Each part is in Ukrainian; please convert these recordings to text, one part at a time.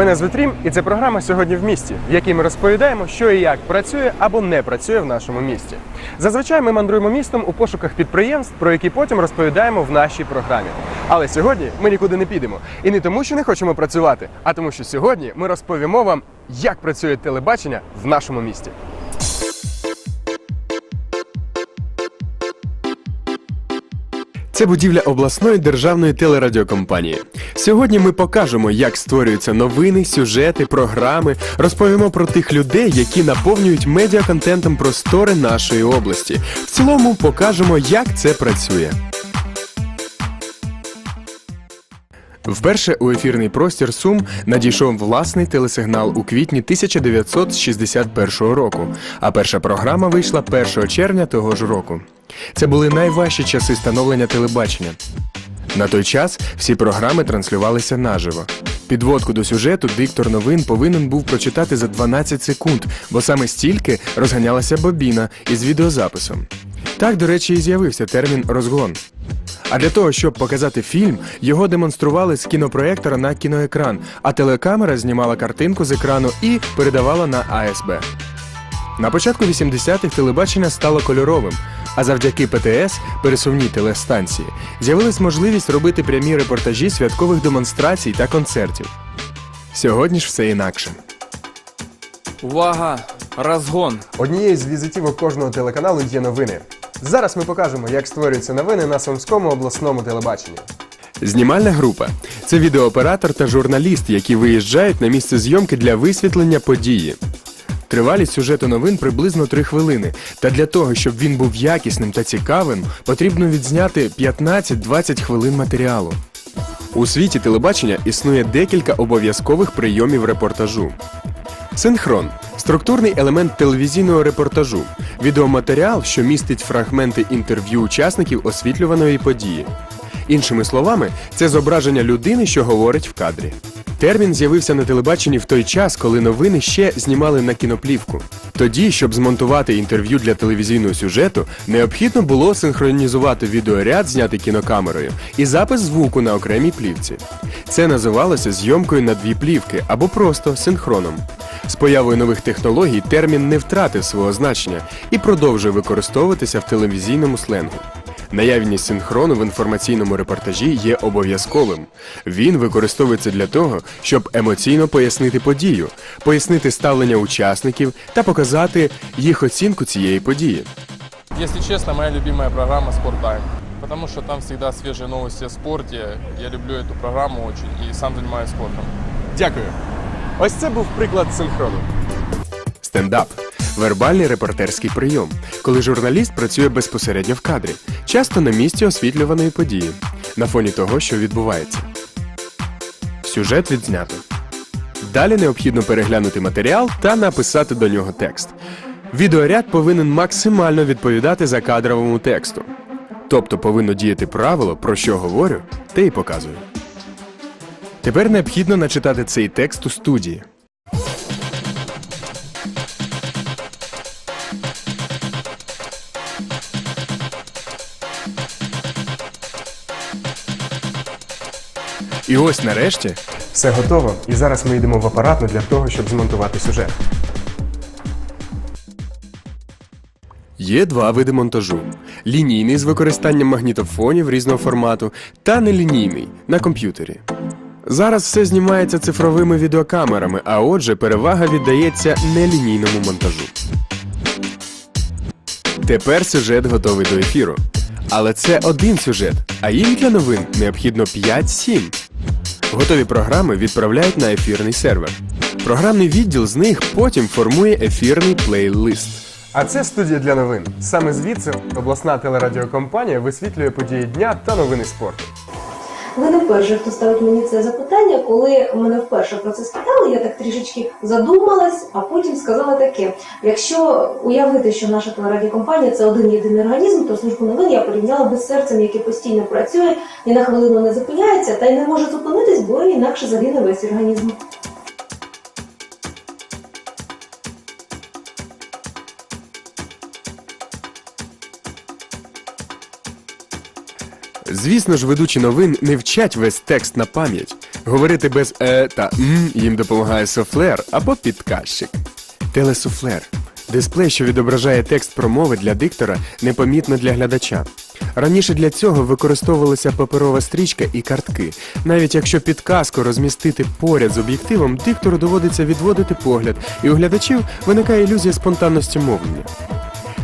Мене звуть Рім, і це програма сьогодні в місті, в якій ми розповідаємо, що і як працює або не працює в нашому місті. Зазвичай ми мандруємо містом у пошуках підприємств, про які потім розповідаємо в нашій програмі. Але сьогодні ми нікуди не підемо. І не тому, що не хочемо працювати, а тому, що сьогодні ми розповімо вам, як працює телебачення в нашому місті. Це будівля обласної державної телерадіокомпанії. Сьогодні ми покажемо, як створюються новини, сюжети, програми, розповімо про тих людей, які наповнюють медіаконтентом простори нашої області. В цілому покажемо, як це працює. Вперше у ефірний простір Сум надійшов власний телесигнал у квітні 1961 року, а перша програма вийшла 1 червня того ж року. Це були найважчі часи становлення телебачення. На той час всі програми транслювалися наживо. Підводку до сюжету диктор новин повинен був прочитати за 12 секунд, бо саме стільки розганялася бобіна із відеозаписом. Так, до речі, і з'явився термін розгон. А для того, щоб показати фільм, його демонстрували з кінопроєктора на кіноекран, а телекамера знімала картинку з екрану і передавала на АСБ. На початку 80-х телебачення стало кольоровим, а завдяки ПТС, пересувній телестанції, з'явилась можливість робити прямі репортажі святкових демонстрацій та концертів. Сьогодні ж все інакше. Увага! Розгон! Однією з візитівок кожного телеканалу є новини. Зараз ми покажемо, як створюються новини на Сумському обласному телебаченні. Знімальна група це відеооператор та журналіст, які виїжджають на місце зйомки для висвітлення події. Тривалість сюжету новин приблизно 3 хвилини. Та для того, щоб він був якісним та цікавим, потрібно відзняти 15-20 хвилин матеріалу. У світі телебачення існує декілька обов'язкових прийомів репортажу. Синхрон структурний елемент телевізійного репортажу, відеоматеріал, що містить фрагменти інтерв'ю учасників освітлюваної події. Іншими словами, це зображення людини, що говорить в кадрі. Термін з'явився на телебаченні в той час, коли новини ще знімали на кіноплівку. Тоді, щоб змонтувати інтерв'ю для телевізійного сюжету, необхідно було синхронізувати відеоряд, знятий кінокамерою, і запис звуку на окремій плівці. Це називалося зйомкою на дві плівки або просто синхроном. З появою нових технологій термін не втратив свого значення і продовжує використовуватися в телевізійному сленгу. Наявність синхрону в інформаційному репортажі є обов'язковим. Він використовується для того, щоб емоційно пояснити подію, пояснити ставлення учасників та показати їх оцінку цієї події. Если честно, моя любимая программа «Спорт Тайм», потому что там всегда свежие новости о спорте. Я люблю эту программу очень и сам занимаюсь спортом. Дякую. Ось це був приклад синхрону. Стендап вербальний репортерський прийом, коли журналіст працює безпосередньо в кадрі, часто на місці освітлюваної події, на фоні того, що відбувається. Сюжет відзнято. Далі необхідно переглянути матеріал та написати до нього текст. Відеоряд повинен максимально відповідати закадровому тексту. Тобто повинно діяти правило, про що говорю, те й показую. Тепер необхідно начитати цей текст у студії. І ось нарешті все готово. І зараз ми йдемо в апаратну для того, щоб змонтувати сюжет. Є два види монтажу: лінійний з використанням магнітофонів різного формату та нелінійний на комп'ютері. Зараз все знімається цифровими відеокамерами, а отже, перевага віддається нелінійному монтажу. Тепер сюжет готовий до ефіру. Але це один сюжет, а їм для новин необхідно 5-7. Готові програми відправляють на ефірний сервер. Програмний відділ з них потім формує ефірний плейлист. А це студія для новин. Саме звідси обласна телерадіокомпанія висвітлює події дня та новини спорту. Ви не вперше, хто ставить мені це запитання. Коли мене вперше про це спитали, я так трішечки задумалась, а потім сказала таке: якщо уявити, що наша телерадіокомпанія це один єдиний організм, то службу новин я порівняла би з серцем, яке постійно працює, ні на хвилину не зупиняється, та й не може зупинитись, бо інакше загине весь організм. Звісно ж, ведучі новин не вчать весь текст на пам'ять. Говорити без е та м їм допомагає софлер або підказчик. Телесуфлер дисплей, що відображає текст промови для диктора, непомітно для глядача. Раніше для цього використовувалася паперова стрічка і картки. Навіть якщо підказку розмістити поряд з об'єктивом, диктору доводиться відводити погляд, і у глядачів виникає ілюзія спонтанності мовлення.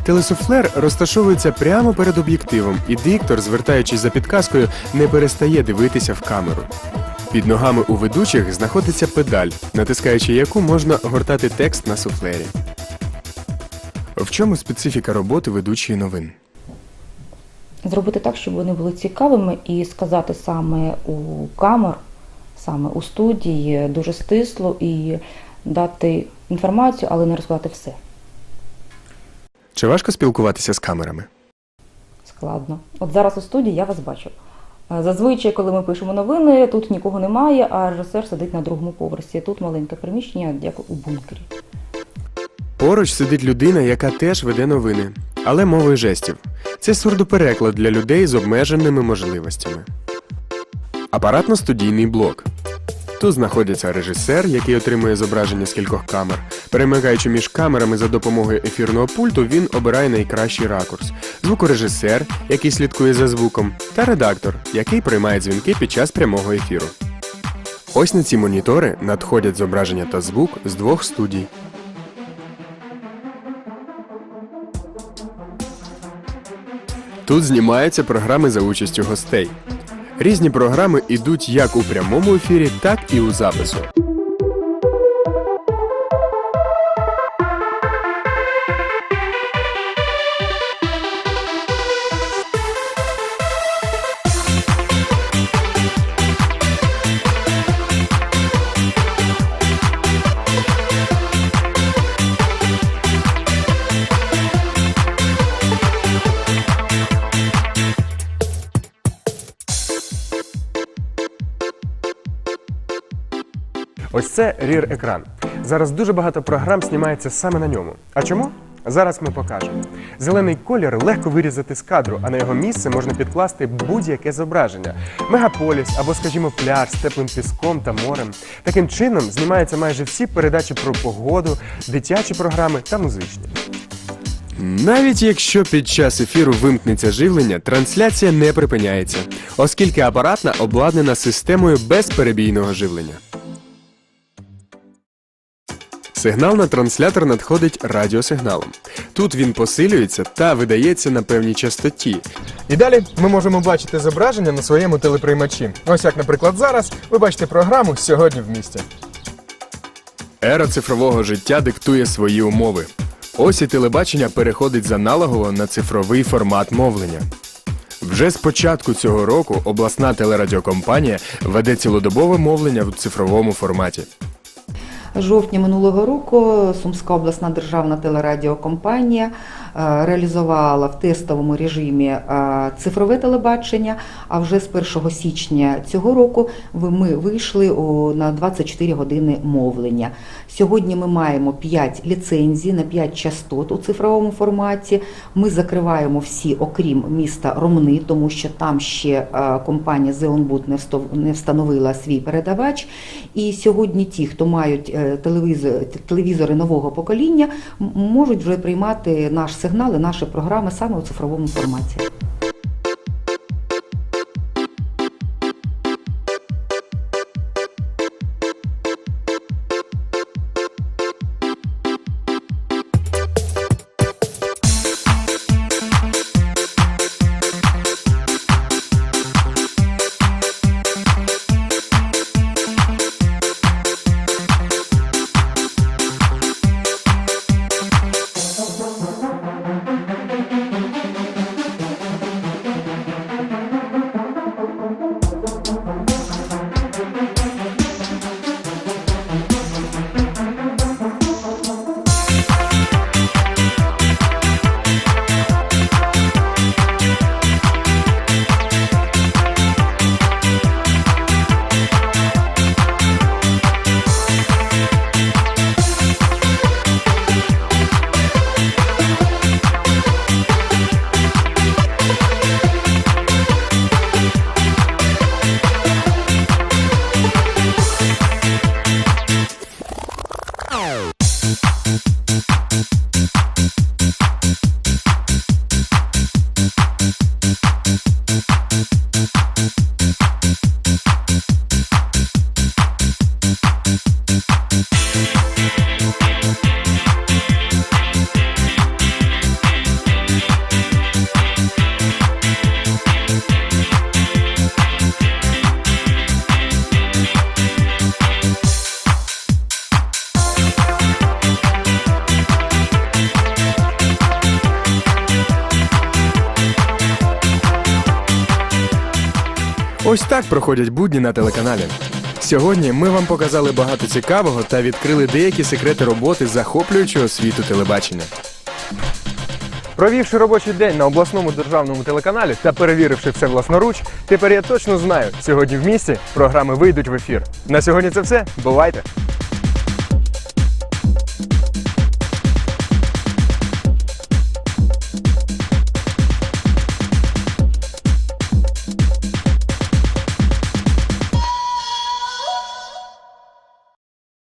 Телесуфлер розташовується прямо перед об'єктивом, і диктор, звертаючись за підказкою, не перестає дивитися в камеру. Під ногами у ведучих знаходиться педаль, натискаючи яку можна гортати текст на суфлері. В чому специфіка роботи ведучої новин? Зробити так, щоб вони були цікавими, і сказати саме у камер, саме у студії, дуже стисло і дати інформацію, але не розказати все Чи важко спілкуватися з камерами? складно. От зараз у студії я вас бачу. Е, Зазвичай, коли ми пишемо новини, тут нікого немає, а режисер сидить на другому поверсі. Тут маленьке приміщення, як у бункері. Поруч сидить людина, яка теж веде новини, але мовою жестів. Це сурдопереклад для людей з обмеженими можливостями. Апаратно-студійний блок. Тут знаходиться режисер, який отримує зображення з кількох камер. Перемикаючи між камерами за допомогою ефірного пульту, він обирає найкращий ракурс. Звукорежисер, який слідкує за звуком, та редактор, який приймає дзвінки під час прямого ефіру. Ось на ці монітори надходять зображення та звук з двох студій. Тут знімаються програми за участю гостей. Різні програми йдуть як у прямому ефірі, так і у запису. Це рір екран. Зараз дуже багато програм знімається саме на ньому. А чому? Зараз ми покажемо. Зелений колір легко вирізати з кадру, а на його місце можна підкласти будь-яке зображення: мегаполіс або, скажімо, пляж з теплим піском та морем. Таким чином знімаються майже всі передачі про погоду, дитячі програми та музичні. Навіть якщо під час ефіру вимкнеться живлення, трансляція не припиняється, оскільки апаратна обладнана системою безперебійного живлення. Сигнал на транслятор надходить радіосигналом. Тут він посилюється та видається на певній частоті. І далі ми можемо бачити зображення на своєму телеприймачі. Ось як, наприклад, зараз ви бачите програму сьогодні в місті. Ера цифрового життя диктує свої умови. Ось і телебачення переходить з аналогового на цифровий формат мовлення. Вже з початку цього року обласна телерадіокомпанія веде цілодобове мовлення в цифровому форматі. Жовтня минулого року Сумська обласна державна телерадіокомпанія реалізувала в тестовому режимі е, цифрове телебачення. А вже з 1 січня цього року ми вийшли на 24 години мовлення. Сьогодні ми маємо 5 ліцензій на 5 частот у цифровому форматі. Ми закриваємо всі, окрім міста Ромни, тому що там ще е, компанія Зеонбуд не встановила свій передавач. І сьогодні ті, хто мають е, телевізори нового покоління, можуть вже приймати наш сигнал і наші програми саме у цифровому форматі. Ось так проходять будні на телеканалі. Сьогодні ми вам показали багато цікавого та відкрили деякі секрети роботи захоплюючого світу телебачення. Провівши робочий день на обласному державному телеканалі та перевіривши все власноруч, тепер я точно знаю, сьогодні в місті програми вийдуть в ефір. На сьогодні це все. Бувайте!